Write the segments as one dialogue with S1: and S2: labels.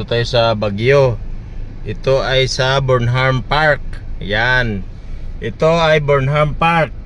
S1: dito
S2: tayo sa Bagyo. Ito ay sa Burnham Park. Yan. Ito ay Burnham Park.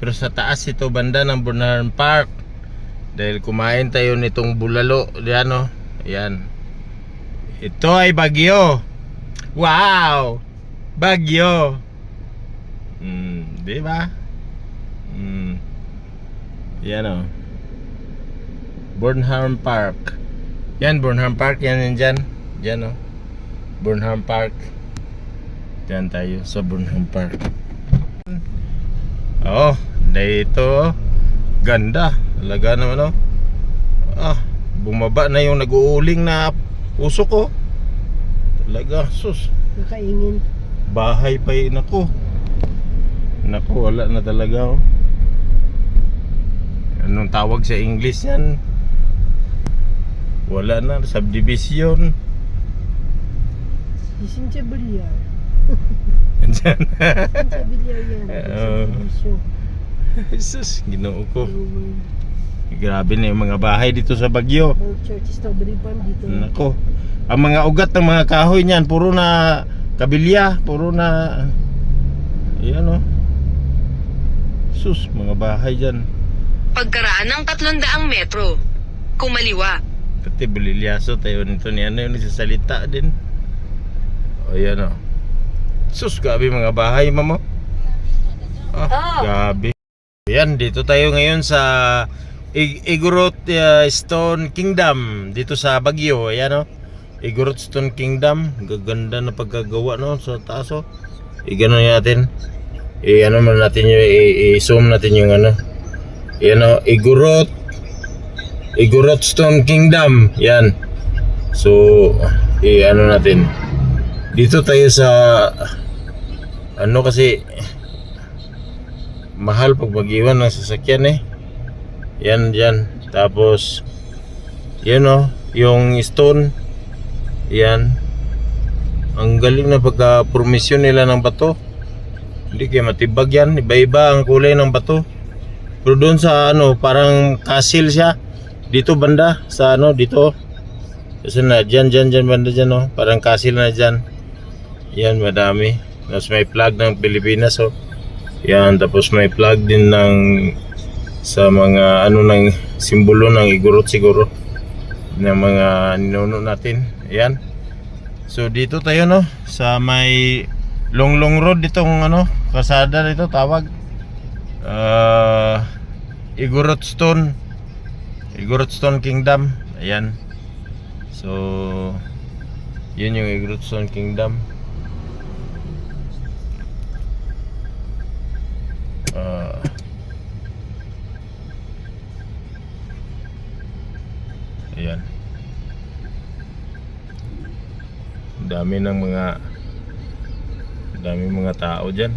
S2: Pero sa taas ito banda ng Burnham Park. Dahil kumain tayo nitong bulalo. Yan o. Yan. Ito ay Bagyo. Wow! Bagyo. Hmm, di ba? Hmm. Yan o. Burnham Park. Yan, Burnham Park. Yan yan dyan. Dyan o. Burnham Park. Dyan tayo sa Burnham Park. Oo. dito. Ganda. Talaga naman o. Ah, bumaba na yung nag-uuling na puso ko. Talaga, sus.
S1: Nakaingin.
S2: Bahay pa yun ako. Naku, wala na talaga oh. Anong tawag sa English yan? Wala na, subdivision.
S1: Isin sa bilyar.
S2: Andyan.
S1: Isin sa bilyar yan.
S2: Oo.
S1: Subdivision.
S2: Jesus, ginoo ko. Grabe na yung mga bahay dito sa Bagyo.
S1: Old Church Strawberry Farm dito.
S2: Nako. Ang mga ugat ng mga kahoy niyan, puro na kabilya, puro na Ayan oh. Sus, mga bahay dyan.
S3: Pagkaraan ng 300 metro. Kumaliwa.
S2: Pati bulilyaso tayo nito ni ano yung nagsasalita din. O yan o. Sus, gabi mga bahay, mamo. Ah,
S1: Ah.
S2: gabi. Yan, dito tayo ngayon sa I- Igorot uh, Stone Kingdom dito sa Baguio. Ayan o. Igorot Stone Kingdom. Gaganda na pagkagawa no sa taas o. I-gano natin. I-ano man natin yung i- i-zoom natin yung ano. Yan o. Igorot Igorot Stone Kingdom. Yan. So, i-ano natin. Dito tayo sa ano kasi mahal pag mag-iwan ng sasakyan eh. Yan yan. Tapos yan oh, yung stone. Yan. Ang galing na pagka-promisyon nila ng bato. Hindi kayo matibag yan. Iba-iba ang kulay ng bato. Pero doon sa ano, parang castle siya. Dito banda sa ano, dito. Kasi na dyan, dyan, dyan banda dyan oh. Parang castle na dyan. Yan, madami. Tapos may flag ng Pilipinas oh. Yan, tapos may flag din ng sa mga ano ng simbolo ng igurot siguro ng mga ninuno natin. Ayan. So dito tayo no sa may Longlong Road ditong ano kasada dito tawag. Uh, Igorot Stone Igorot Stone Kingdom. Ayan. So yun yung Igorot Stone Kingdom. Ah. Ayan. Dami ng mga dami mga tao diyan.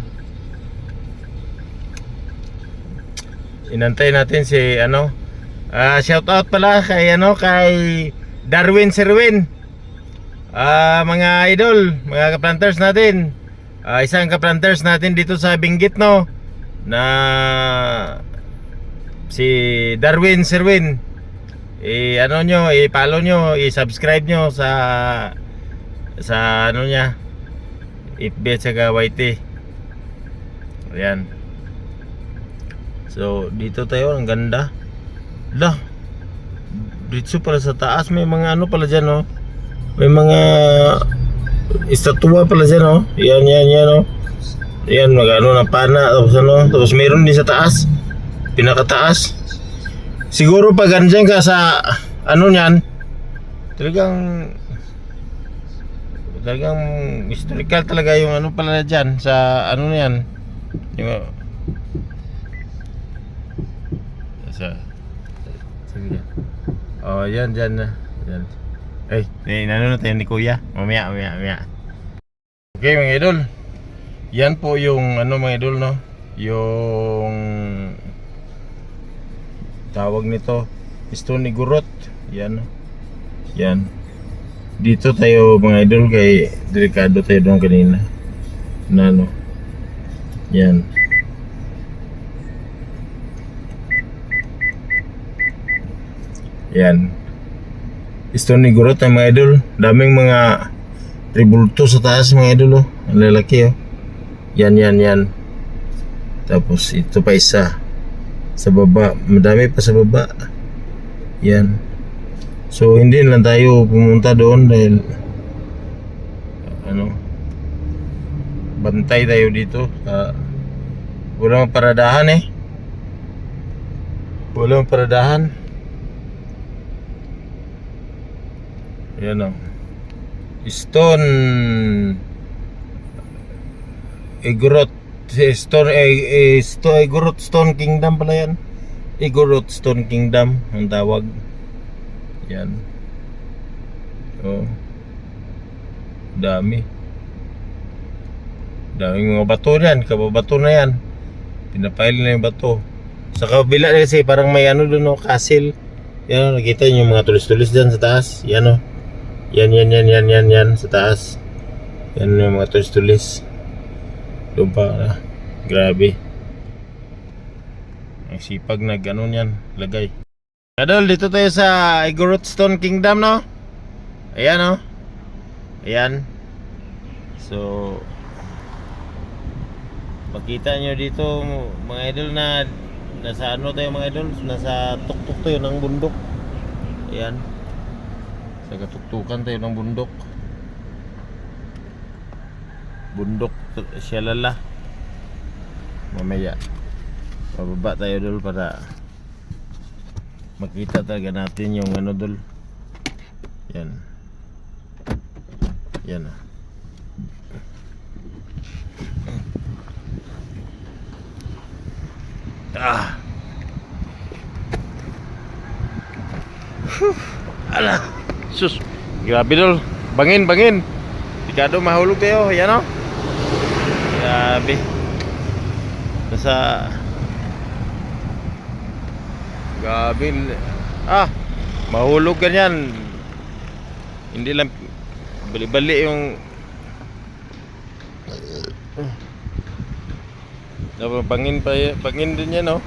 S2: Inantay natin si ano ah shout out pala kay ano kay Darwin Serwin. Ah mga idol, mga kaplanters natin. Ah isang kaplanters natin dito sa Benguet no na si Darwin Serwin i ano nyo i-follow nyo i-subscribe nyo sa sa ano niya FB at saka YT ayan so dito tayo ang ganda lah dito pala sa taas may mga ano pala dyan no May mga estatwa pala dyan, oh. Yan, yan, yan, oh. Yan, mag-ano na pana, tapos ano, tapos meron din sa taas. Pinakataas. Siguro pag andyan ka sa, ano niyan, talagang, talagang historical talaga yung ano pala dyan, sa ano na yan. Yung, sa, sige. Oh, yan, dyan na. Yan. Ay, eh, ano na tayo ni Kuya? Mamaya, mamaya, mamaya. Okay, mga idol. Yan po yung ano mga idol, no? Yung tawag nito, Stony Gurot. Yan. Yan. Dito tayo mga idol kay delikado tayo doon kanina. Na ano. Yan. Yan. Stony Gurot ay mga idol. Daming mga tribulto sa taas mga idol oh. Ang lalaki oh. Yan yan yan. Tapos ito pa isa. Sa baba. Madami pa sa baba. Yan. So hindi lang tayo pumunta doon dahil ano bantay tayo dito sa walang paradahan eh. Walang paradahan. Yan o. Stone Igorot Stone eh, eh, Stone Igorot Stone Kingdom pala yan. Igorot Stone Kingdom ang tawag. Yan. Oh. Dami. Daming mga bato yan. Kababato na yan. Pinapail na yung bato. Sa kabila kasi parang may ano doon no, castle. Yan, nakita niyo yung mga tulis-tulis dyan sa taas. Yan oh. Yan, yan, yan, yan, yan, yan sa taas. Yan yung mga tulis-tulis. Doon pa na. Grabe. Ang sipag na ganun yan. Lagay. Kadol, dito tayo sa Igorot Stone Kingdom, no? Ayan, no? Ayan. So, makita nyo dito, mga idol, na nasa ano tayo, mga idol? Nasa tuktok tayo ng bundok. Ayan. Sa katuktukan tayo ng bundok. Bundok Shalala. Mamaya. Pababa tayo dul para makita talaga natin yung ano dul. Yan. Yan. ah. Ah. Whew. Ala. Sus. Grabe dul. Bangin, bangin. Tikado mahulog tayo. Yan o. Grabe. Nasa Grabe. Ah, mahulog ganyan. Hindi lang bali-bali yung bangin pa bangin din yan oh.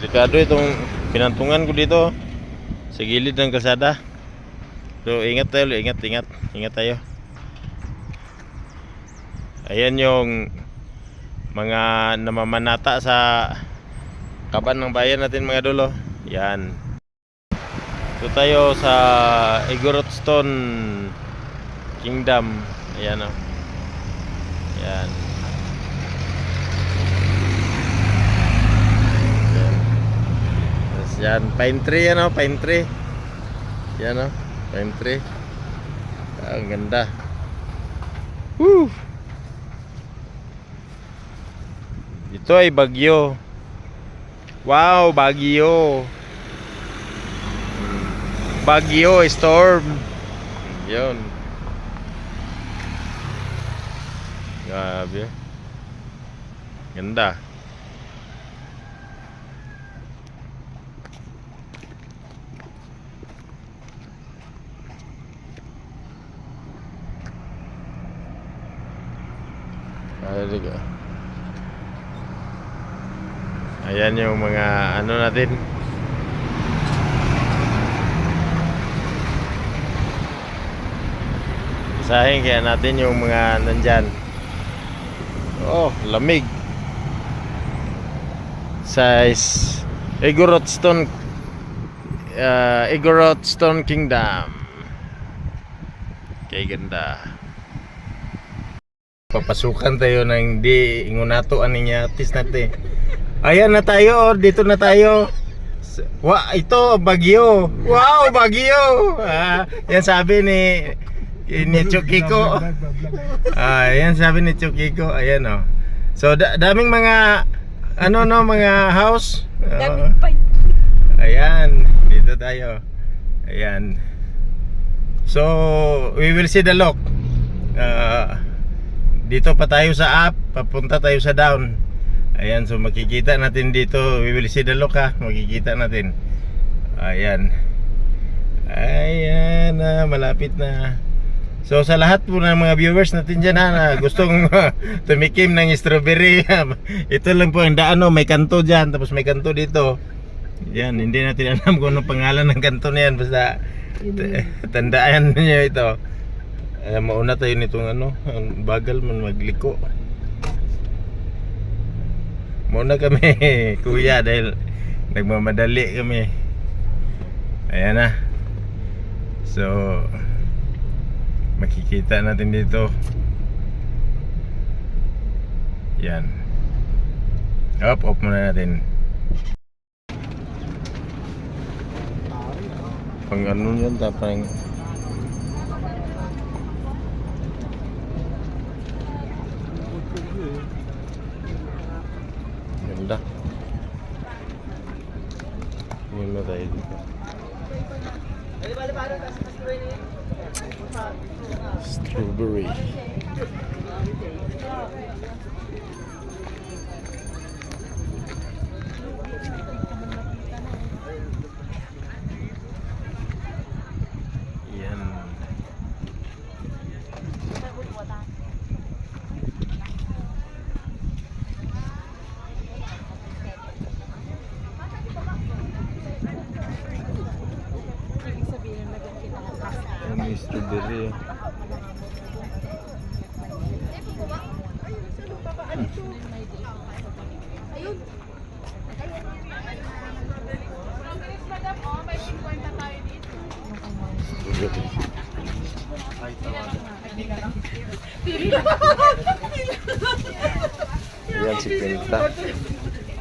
S2: Delikado itong pinantungan ko dito oh. sa gilid ng kalsada. So ingat tayo, ingat, ingat, ingat tayo. Ayan yung mga namamanata sa kaban ng bayan natin mga dulo. Yan. Ito tayo sa Igorot Stone Kingdom. Ayan o. Yan. Yan. Tapos yan. Pine tree yan o. Pine tree. Yan o. Pine tree. Ah, Ang ganda. Woo! Ito ay bagyo. Wow, bagyo. Bagyo, storm. Yun. Grabe. Ganda. Talaga. Ayan yung mga ano natin. Isahin kaya natin yung mga nandyan. Oh, lamig. Size Igorot Stone uh, Igorot Stone Kingdom. Kay ganda. Papasukan tayo ng di ingunato ani niya artist natin. Ayan na tayo, oh. dito na tayo. Wa, ito Bagyo. Wow, Bagyo. Ah, yan sabi ni ni Chukiko. Ah, yan sabi ni Chukiko. Ayan oh. So da- daming mga ano no mga house. Oh. Ayan, dito tayo. Ayan. So, we will see the lock. Ah, dito pa tayo sa up, papunta tayo sa down. Ayan, so makikita natin dito, we will see the lock ha, makikita natin. Ayan. Ayan na, malapit na. So sa lahat po ng mga viewers natin dyan ha, na gustong tumikim ng strawberry, ito lang po ang daan, no, may kanto dyan, tapos may kanto dito. Yan, hindi natin alam kung anong pangalan ng kanto na yan, basta tandaan niyo ito. Eh, mauna tayo nitong ano, bagal man magliko. Mauna kami, kuya, dahil nagmamadali kami. Ayan na. So, makikita natin dito. Yan. Up, up muna natin. Pang ano yun, tapang Ganda. Yun na tayo dito. Strawberry. Yan. Ang may strawberry. eh. Strawberry. Yan Quinta.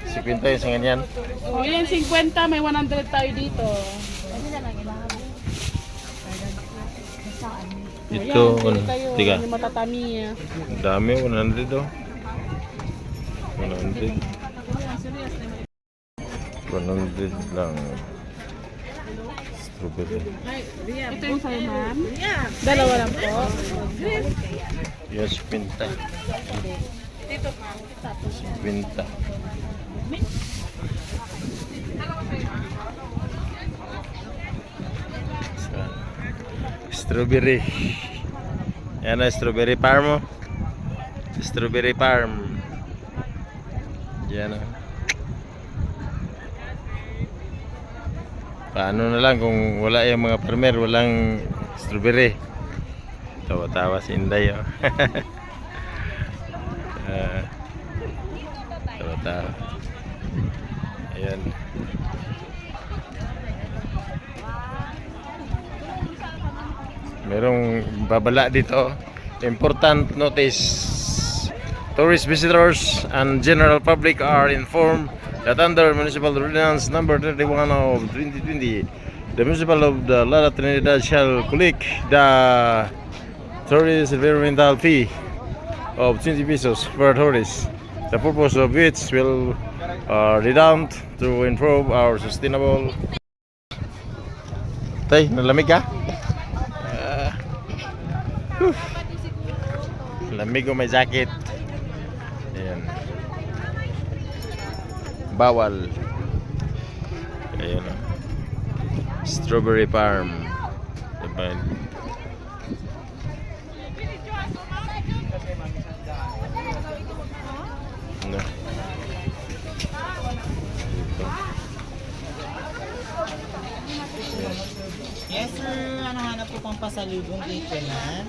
S2: Si Quinta yung sa ganyan.
S4: O yan, 50, may 100 tayo dito.
S2: Ito,
S4: Ayan,
S2: ano, tiga.
S4: Yung matatami. ah.
S2: Ang dami, 100 oh. 100. 100 lang. Strawberry.
S4: Ito yung sa'yo, ma'am. Dalawa lang po.
S2: Yes, pinta. Pinta. Strawberry. Yan na, strawberry farm mo. Strawberry farm. Yan na. Paano na lang kung wala yung mga farmer, walang strawberry. Tawa-tawa si Inday oh. Ah, Tawa-tawa. Ayan. Merong babala dito. Important notice. Tourist visitors and general public are informed that under Municipal Ordinance number 31 of 2020, the municipal of the Lara Trinidad shall collect the tourist environmental fee of 20 pesos per tourist. The purpose of which will uh, redound to improve our sustainable. Tay, nalamig ka? Whew. Lamig ko may jacket. Ayan. Bawal. Ayan o. Strawberry farm. Diba? No.
S5: Yes sir, ano hanap po pang pasalubong dito na?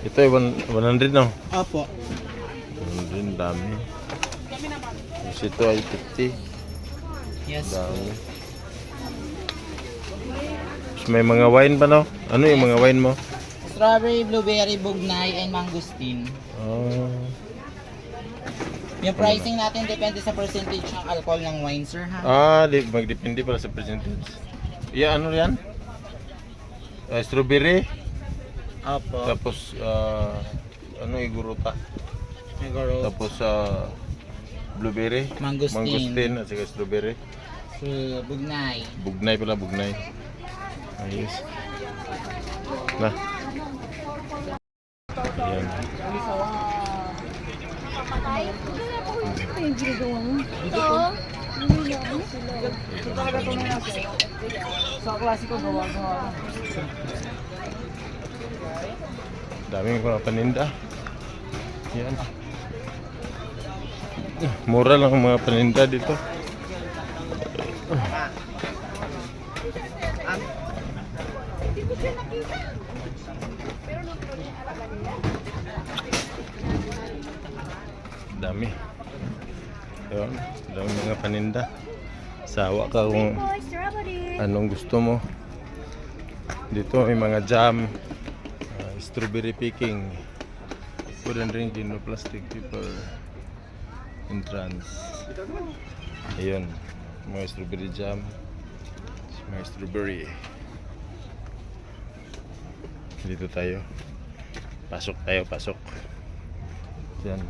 S2: Ito ay one- 100 no?
S5: Opo.
S2: 100 dami. Tapos ito ay 50.
S5: Yes.
S2: Dami. Tapos may mga wine pa no? Ano yung mga wine mo?
S5: Strawberry, blueberry, bugnay, and mangosteen.
S2: Oh.
S5: Yung pricing natin depende sa percentage ng alcohol ng wine, sir, ha?
S2: Ah, di, magdepende pala sa percentage. Yeah, ano yan? Ah, strawberry,
S5: Opo.
S2: tapos ah, ano iguruta.
S5: Siguro,
S2: Tapos ah, blueberry,
S5: Mangosteen.
S2: mangosteen at saka strawberry.
S5: so, bugnay.
S2: Bugnay pala, bugnay. Ayos. Na. Yan.
S5: Sa klasiko gawa-gawa.
S2: Daming mga paninda. Yan. Mura lang ang mga paninda dito. Dami. Yun, dami mga paninda. Sawa ka kung anong gusto mo. Dito may mga jam, uh, strawberry picking, food and drinking, no plastic paper, entrance. Ayun, mga strawberry jam, mga strawberry. Dito tayo. Pasok tayo, pasok. Yan.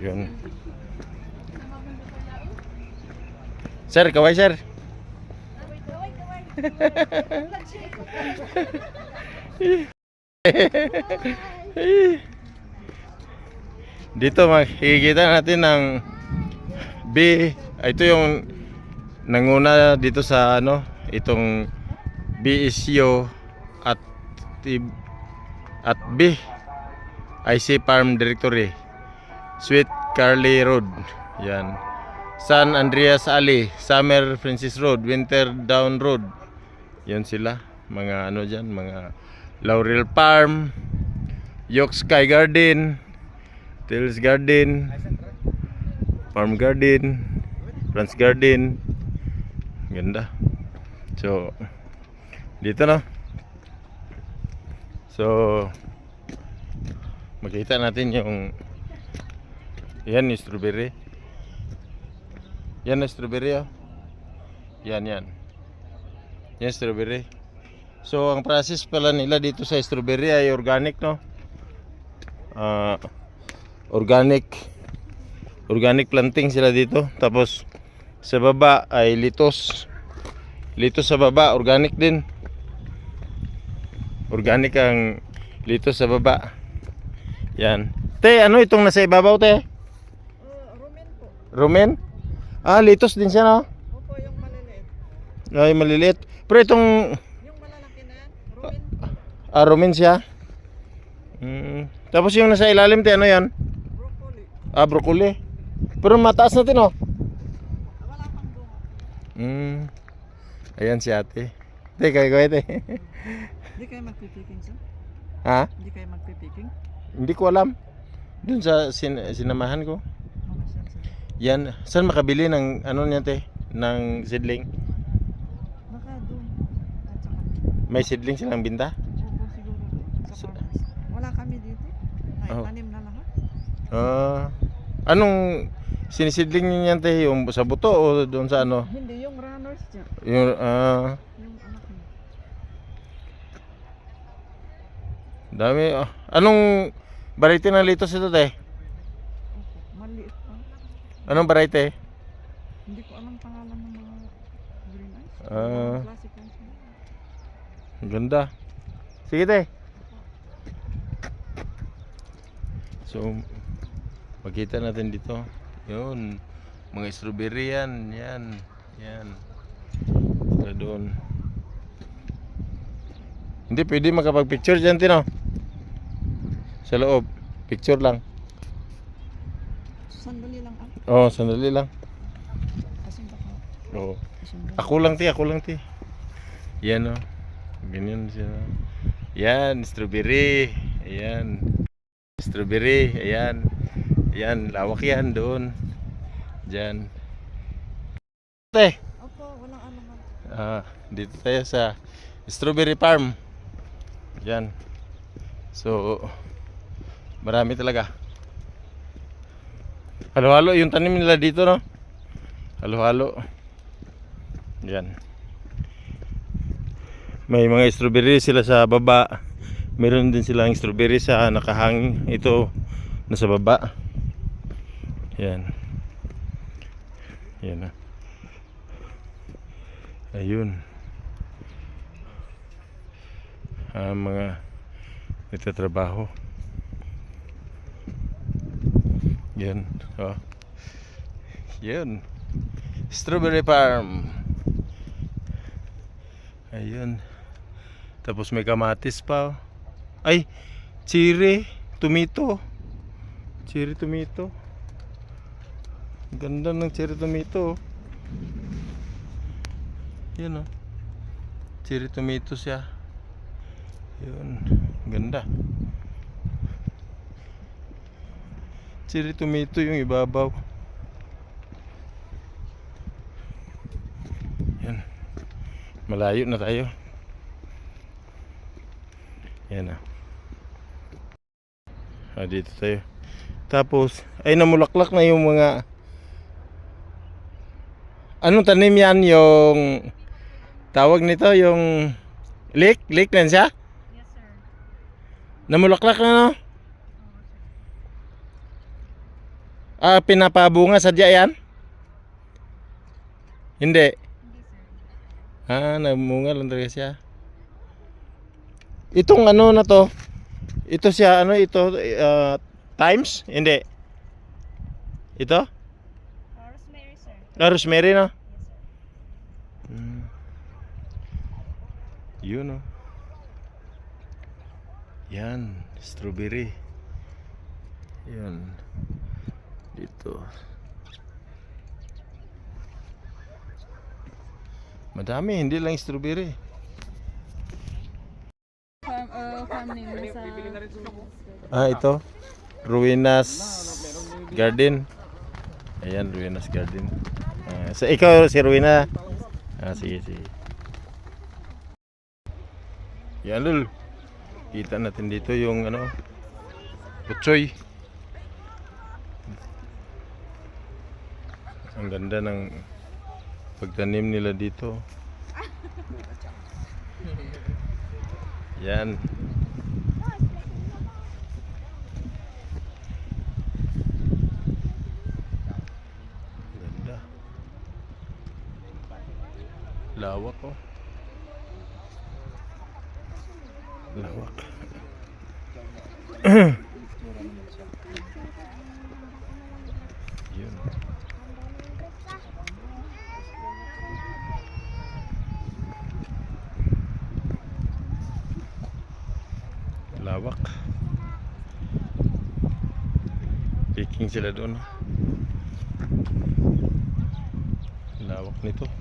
S2: Yun. Sir, kaway sir. Dito makikita natin ng B. Ito yung nanguna dito sa ano, itong BSU at at B. IC Farm Directory. Sweet Carly Road. Yan. San Andreas Alley Summer Francis Road Winter Down Road. Yan sila mga ano dyan mga Laurel Farm York Sky Garden Tales Garden Farm Garden France Garden. Ganda. So dito na. So makita natin yung yan yung strawberry. Yan na strawberry oh. Yan yan. Yan strawberry. So ang process pala nila dito sa strawberry ay organic no? Ah, organic. Organic planting sila dito. Tapos sa baba ay litos. Litos sa baba organic din. Organic ang litos sa baba. Yan. Te ano itong nasa ibabaw te?
S5: Rumen po.
S2: rumen? Ah litos din siya no?
S5: Opo, yung maliliit.
S2: ay maliliit. Pero itong
S5: Yung malalaki na rumen.
S2: ah, rumen siya? Mm. tapos yung nasa ilalim te ano yan. Ah broccoli pero mataas natin oh
S5: Wala pang bunga.
S2: mm. ayan si ate te kaya kaya te
S5: Hindi kayo magpipiking, sir?
S2: ha
S5: Hindi kayo magpipiking?
S2: Hindi ko alam. Doon sa sin sinamahan ko. Yan, saan makabili ng ano niyan te? Ng seedling?
S5: Baka doon.
S2: May seedling silang binta?
S5: opo siguro. Sa. Wala kami dito.
S2: Oh.
S5: Naitanim na lahat.
S2: Ah, anong sinisidling niyo niyan te? Yung sa buto o doon sa ano?
S5: Hindi, yung runners dyan.
S2: Yung ah,
S5: Yung anak
S2: dami. ah. Anong variety ng litos ito te?
S5: Opo, maliit pa.
S2: Anong variety?
S5: Hindi ko alam pangalan ng mga green eyes.
S2: Ah.
S5: Mga classic ones.
S2: Ang ganda. Sige te. So, makita natin dito. Yun. Mga strawberry yan. Yan. Yan. Saka doon. Hindi pwede makapag-picture dyan, Tino. Sa loob. Picture lang.
S5: Sandali lang ah.
S2: Oo, oh, sandali lang.
S5: Kasi baka
S2: Oo. Ako lang, ti. Ako lang, ti. Yan, oh. Ganyan siya. Yan, strawberry. Ayan. Strawberry. Ayan. Ayan, lawak yan doon. Diyan. Te,
S5: Opo, walang ano man.
S2: ah, dito tayo sa Strawberry farm. Yan. So, marami talaga. Halo-halo yung tanim nila dito, no? Halo-halo. Yan. May mga strawberry sila sa baba. Meron din silang strawberry sa nakahanging. Ito, nasa baba. Yan. Yan na. Ayun. Ang mga nagtatrabaho. Yan. Oh. Yan. Strawberry farm. Ayun. Tapos may kamatis pa. oh. Ay, chiri, tomato. Cherry tomato. Ganda ng cherry tomato. oh. Yan oh. Cherry tomato siya. Yun. Ganda. Cherry tomato yung ibabaw. Yan. Malayo na tayo. Yan na. Ah, dito tayo. Tapos, ay namulaklak na yung mga Anong tanim yan yung tawag nito yung leek? Leek lang siya?
S4: Yes, sir.
S2: Namulaklak na no? Ah, pinapabunga sadya yan? Hindi. Ah, namunga lang talaga siya. Itong ano na to? Ito siya, ano ito? ah, times? Hindi. Ito? Ah, rosemary? Mm. Yun oh. Yan, strawberry. Yan. Dito. Madami, hindi lang strawberry.
S4: Farm, uh, farm name sa...
S2: Ah, ito. Ruinas Garden. Ayan, Ruinas Garden. So, ikaw si Ruina. Ah, sige, sige. Yan, lul. Kita natin dito yung ano, Putsoy. Ang ganda ng pagtanim nila dito. Yan. Ganda. Lawak oh. Lawak. Yun. Lawak. Picking sila doon. oh. Lawak nito.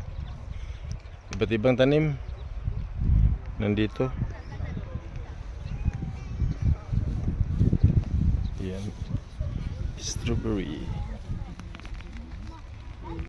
S2: Iba't ibang tanim. Nandito. Yan. Strawberry.